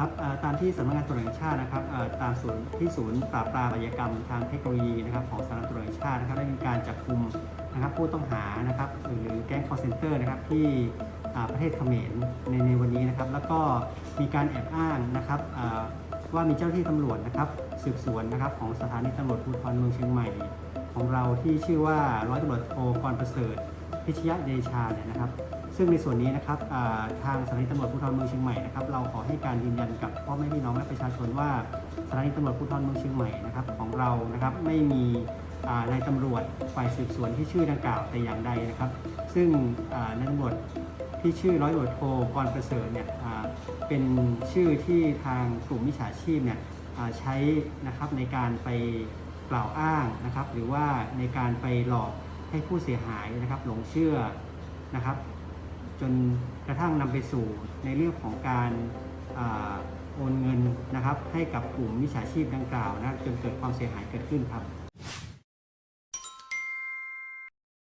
ครับตามที่สำนักงานตำรวจแห่งชาตินะครับตามศูนย์ที่ศูนย์ปราบปรามอาชญากรรมทางเทคโนโลยีนะครับของสำนักงานตำรวจแห่งชาตินะครับได้มีการจับกุมนะครับผู้ต้องหานะครับหรือแก๊ง call center นะครับที่ประเทศเขมรในในวันนี้นะครับ แล้วก็มีการแอบอ้างนะครับว่ามีเจ้าหน้าที่ตำรวจนะครับสืบสวนนะครับของสถานีตำรวจภูธรเมืองเชียงใหม่ ของเราที่ชื่อว่าร้อยตำรวจโทกรประเสริฐ พิชยะเดชาเนี่ยนะครับ ซึ่งในส่วนนี้นะครับทางสถานีตำรวจภูธรเมืองเชียงใหม่นะครับเราขอให้การยืนยันกับพ่อแม่พี่น้องและประชาชนว่าสถานีตำรวจภูธรเมืองเชียงใหม่นะครับของเรานะครับไม่มีนายตำรวจฝ่ายสืบสวนที่ชื่อดังกล่าวแต่อย่างใดนะครับ ซึ่งนายตำรวจที่ชื่อร้อยตำรวจโทกรประเสริฐเนี่ยเป็นชื่อที่ทางกลุ่มมิจฉาชีพเนี่ยใช้นะครับในการไปกล่าวอ้างนะครับ หรือว่าในการไปหลอก ให้ผู้เสียหายนะครับหลงเชื่อนะครับ จนกระทั่งนำไปสู่ในเรื่องของการอาโอนเงินนะครับ ให้กับกลุ่มมิจฉาชีพดังกล่าวนะจนเกิดความเสียหายเกิดขึ้นครับ